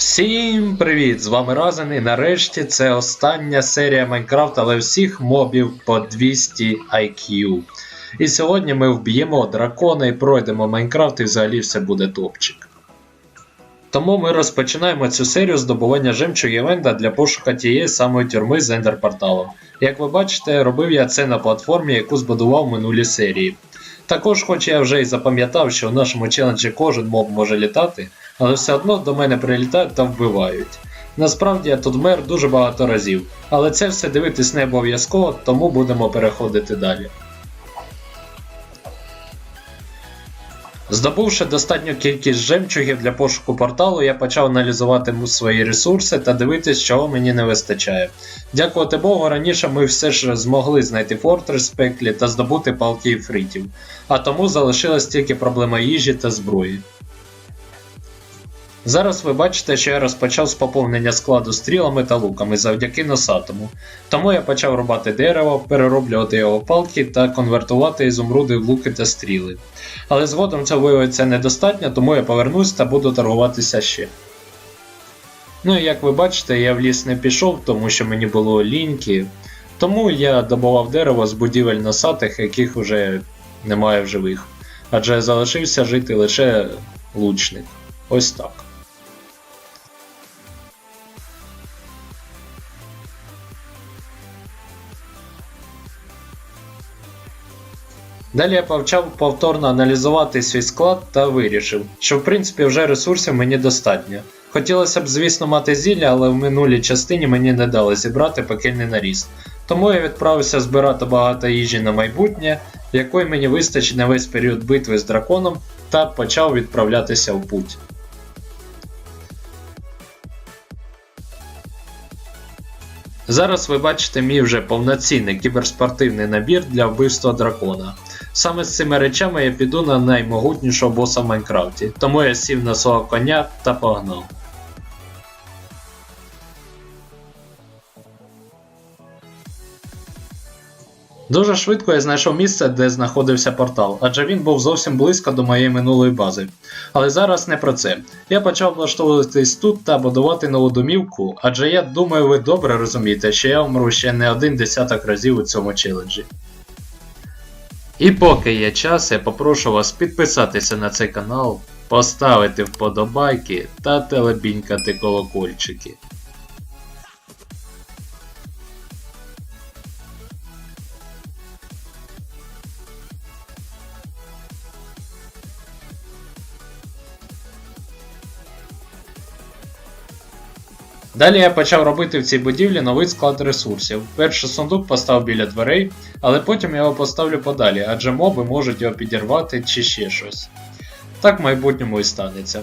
Всім привіт! З вами Разен і нарешті це остання серія Майнкрафт, але всіх мобів по 200 IQ. І сьогодні ми вб'ємо дракона і пройдемо Майнкрафт і взагалі все буде топчик. Тому ми розпочинаємо цю серію здобування жемчугів Енда для пошука тієї самої тюрми з ендер-порталом. Як ви бачите, робив я це на платформі, яку збудував в минулій серії. Також, хоч я вже і запам'ятав, що у нашому челенджі кожен моб може літати, але все одно до мене прилітають та вбивають. Насправді я тут вмер дуже багато разів, але це все дивитись не обов'язково, тому будемо переходити далі. Здобувши достатню кількість жемчугів для пошуку порталу, я почав аналізувати свої ресурси та дивитись, чого мені не вистачає. Дякувати Богу, раніше ми все ж змогли знайти фортрес в пеклі та здобути палки фритів, а тому залишилась тільки проблема їжі та зброї. Зараз ви бачите, що я розпочав з поповнення складу стрілами та луками завдяки носатому. Тому я почав рубати дерево, перероблювати його палки та конвертувати ізумруди в луки та стріли. Але згодом це виявиться недостатньо, тому я повернусь та буду торгуватися ще. Ну і як ви бачите, я в ліс не пішов, тому що мені було ліньки. Тому я добував дерево з будівель носатих, яких вже немає в живих. Адже залишився жити лише лучник. Ось так. Далі я почав повторно аналізувати свій склад та вирішив, що в принципі вже ресурсів мені достатньо. Хотілося б, звісно, мати зілля, але в минулій частині мені не дали зібрати пекельний наріст. Тому я відправився збирати багато їжі на майбутнє, якої мені вистачить на весь період битви з драконом, та почав відправлятися в путь. Зараз ви бачите мій вже повноцінний кіберспортивний набір для вбивства дракона. Саме з цими речами я піду на наймогутнішого боса в Майнкрафті, тому я сів на свого коня та погнав. Дуже швидко я знайшов місце, де знаходився портал, адже він був зовсім близько до моєї минулої бази. Але зараз не про це. Я почав влаштовуватись тут та будувати нову домівку, адже я думаю, ви добре розумієте, що я вмру ще не один десяток разів у цьому челенджі. І поки є час, я попрошу вас підписатися на цей канал, поставити вподобайки та телебінькати колокольчики. Далі я почав робити в цій будівлі новий склад ресурсів. Перший сундук поставив біля дверей, але потім я його поставлю подалі, адже моби можуть його підірвати чи ще щось. Так в майбутньому і станеться.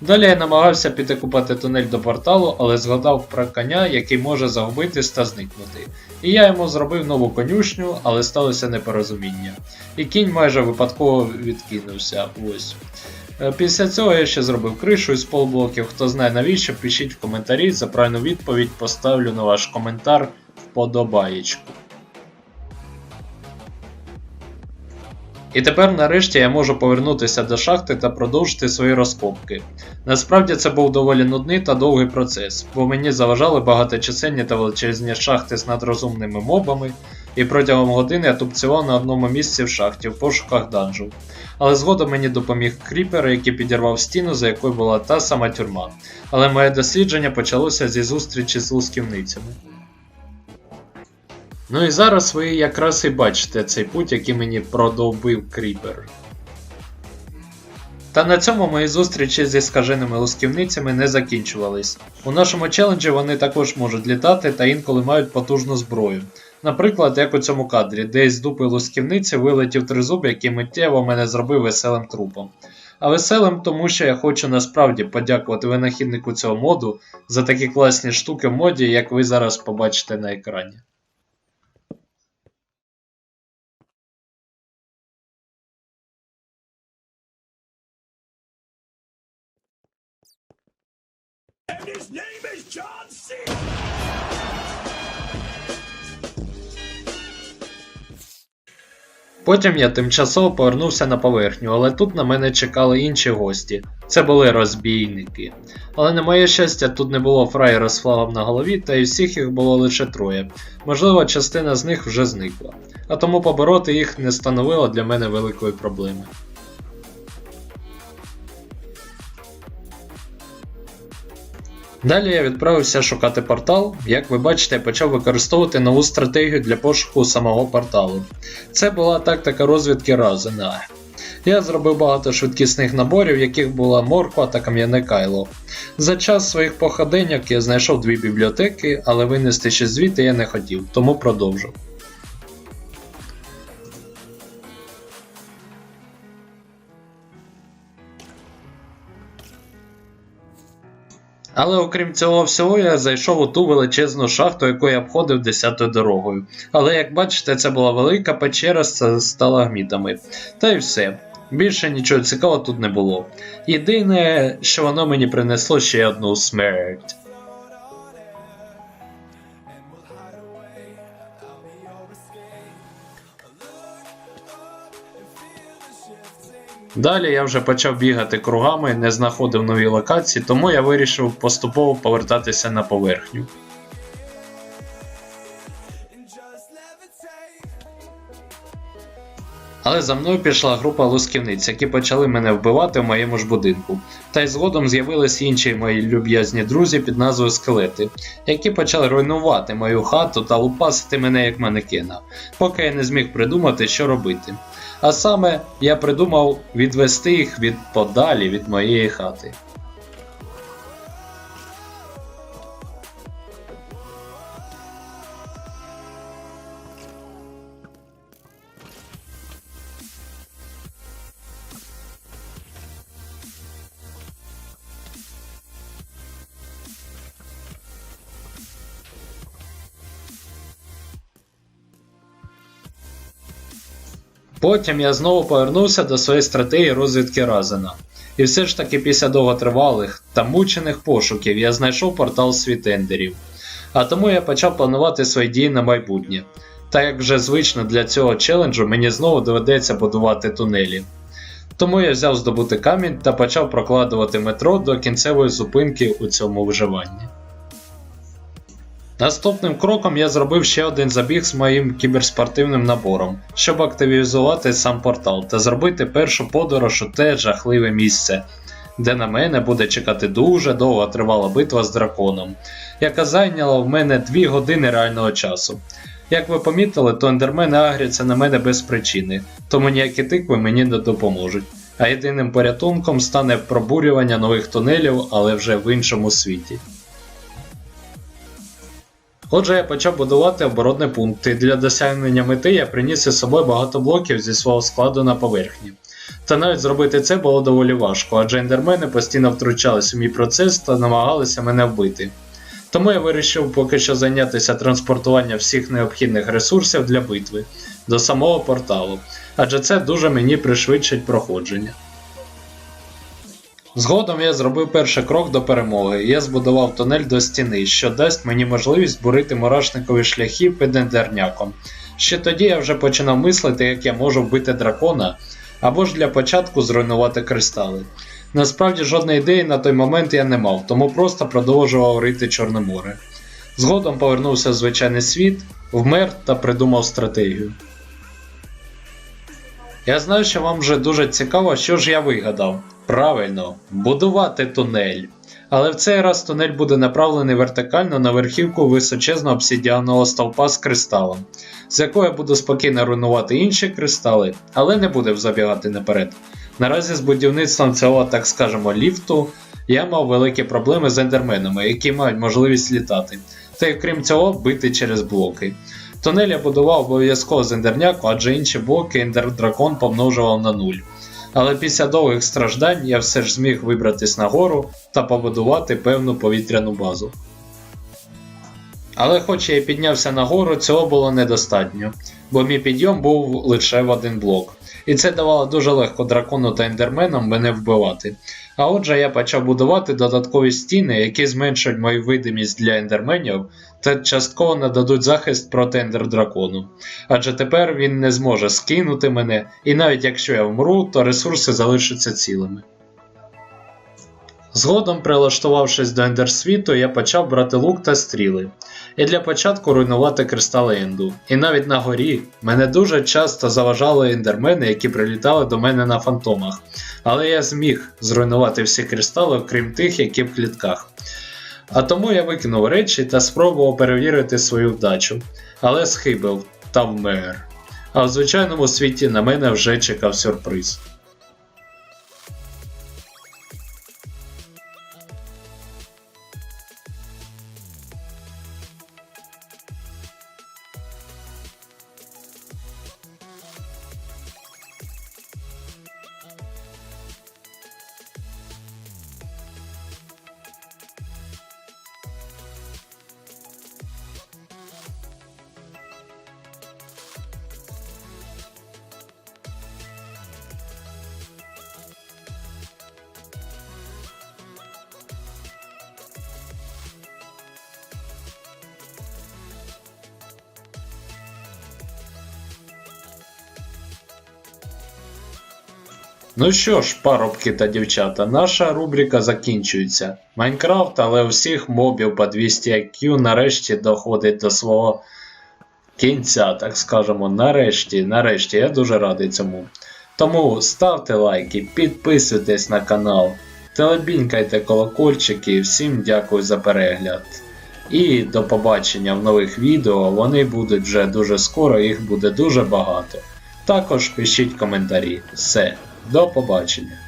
Далі я намагався піти купати тунель до порталу, але згадав про коня, який може загубитись та зникнути. І я йому зробив нову конюшню, але сталося непорозуміння. І кінь майже випадково відкинувся. Ось. Е, Після цього я ще зробив кришу із полблоків. Хто знає навіщо, пишіть в коментарі. За правильну відповідь поставлю на ваш коментар вподобаєчку. І тепер нарешті я можу повернутися до шахти та продовжити свої розкопки. Насправді це був доволі нудний та довгий процес, бо мені заважали багаточисельні та величезні шахти з надрозумними мобами, і протягом години я тупцював на одному місці в шахті в пошуках данжу. Але згодом мені допоміг кріпер, який підірвав стіну, за якою була та сама тюрма. Але моє дослідження почалося зі зустрічі з лусківницями. Ну і зараз ви якраз і бачите цей путь, який мені продовбив кріпер. Та на цьому мої зустрічі зі скаженими лусківницями не закінчувались. У нашому челенджі вони також можуть літати та інколи мають потужну зброю. Наприклад, як у цьому кадрі, де із дупи лусківниці вилетів тризуб, який миттєво мене зробив веселим трупом. А веселим, тому що я хочу насправді подякувати винахіднику цього моду за такі класні штуки в моді, як ви зараз побачите на екрані. His name is John C. Потім я тимчасово повернувся на поверхню, але тут на мене чекали інші гості. Це були розбійники. Але на моє щастя, тут не було фраєра з флагом на голові, та й всіх їх було лише троє. Можливо, частина з них вже зникла. А тому побороти їх не становило для мене великої проблеми. Далі я відправився шукати портал. Як ви бачите, я почав використовувати нову стратегію для пошуку самого порталу. Це була тактика розвідки Разена. Я зробив багато швидкісних наборів, яких була морква та кам'яне кайло. За час своїх походеньок я знайшов дві бібліотеки, але винести ще звідти я не хотів, тому продовжив. Але окрім цього всього, я зайшов у ту величезну шахту, яку я обходив десятою дорогою. Але як бачите, це була велика печера з сталагмітами. Та й все. Більше нічого цікавого тут не було. Єдине, що воно мені принесло ще одну смерть. Далі я вже почав бігати кругами, не знаходив нові локації, тому я вирішив поступово повертатися на поверхню. Але за мною пішла група лусківниць, які почали мене вбивати в моєму ж будинку. Та й згодом з'явились інші мої люб'язні друзі під назвою скелети, які почали руйнувати мою хату та лупасити мене як манекена, поки я не зміг придумати, що робити. А саме я придумав відвести їх від подалі від моєї хати. Потім я знову повернувся до своєї стратегії розвідки Разена. І все ж таки після довготривалих та мучених пошуків я знайшов портал світендерів. А тому я почав планувати свої дії на майбутнє. Так як вже звично для цього челенджу мені знову доведеться будувати тунелі. Тому я взяв здобути камінь та почав прокладувати метро до кінцевої зупинки у цьому виживанні. Наступним кроком я зробив ще один забіг з моїм кіберспортивним набором, щоб активізувати сам портал та зробити першу подорож у те жахливе місце, де на мене буде чекати дуже довго тривала битва з драконом, яка зайняла в мене 2 години реального часу. Як ви помітили, то ендермени агряться на мене без причини, тому ніякі тикви мені не допоможуть. А єдиним порятунком стане пробурювання нових тунелів, але вже в іншому світі. Отже, я почав будувати оборонний пункт, і для досягнення мети я приніс із собою багато блоків зі свого складу на поверхні. Та навіть зробити це було доволі важко, адже ендермени постійно втручались у мій процес та намагалися мене вбити. Тому я вирішив поки що зайнятися транспортуванням всіх необхідних ресурсів для битви до самого порталу, адже це дуже мені пришвидшить проходження. Згодом я зробив перший крок до перемоги. Я збудував тунель до стіни, що дасть мені можливість бурити мурашникові шляхи під ендерняком. Ще тоді я вже починав мислити, як я можу вбити дракона, або ж для початку зруйнувати кристали. Насправді жодної ідеї на той момент я не мав, тому просто продовжував рити Чорне море. Згодом повернувся в звичайний світ, вмер та придумав стратегію. Я знаю, що вам вже дуже цікаво, що ж я вигадав. Правильно, будувати тунель. Але в цей раз тунель буде направлений вертикально на верхівку височезного обсідіанового стовпа з кристалом, з якого я буду спокійно руйнувати інші кристали, але не буду забігати наперед. Наразі з будівництвом цього, так скажемо, ліфту я мав великі проблеми з ендерменами, які мають можливість літати, та й крім цього бити через блоки. Тунель я будував обов'язково з ендерняку, адже інші блоки ендердракон помножував на нуль. Але після довгих страждань я все ж зміг вибратись нагору та побудувати певну повітряну базу. Але хоч я і піднявся нагору, цього було недостатньо, бо мій підйом був лише в один блок. І це давало дуже легко дракону та ендерменам мене вбивати. А отже, я почав будувати додаткові стіни, які зменшують мою видимість для ендерменів та частково нададуть захист проти ендердракону. Адже тепер він не зможе скинути мене, і навіть якщо я вмру, то ресурси залишаться цілими. Згодом, прилаштувавшись до ендерсвіту, я почав брати лук та стріли, і для початку руйнувати кристали енду. І навіть на горі мене дуже часто заважали ендермени, які прилітали до мене на фантомах, але я зміг зруйнувати всі кристали, окрім тих, які в клітках. А тому я викинув речі та спробував перевірити свою вдачу, але схибив та вмер. А в звичайному світі на мене вже чекав сюрприз. Ну що ж, парубки та дівчата, наша рубрика закінчується. Майнкрафт, але всіх мобів по 200 IQ нарешті доходить до свого кінця, так скажемо. Нарешті, нарешті, я дуже радий цьому. Тому ставте лайки, підписуйтесь на канал, телебінькайте колокольчики, всім дякую за перегляд. І до побачення в нових відео. Вони будуть вже дуже скоро, їх буде дуже багато. Також пишіть коментарі. Все, до побачення.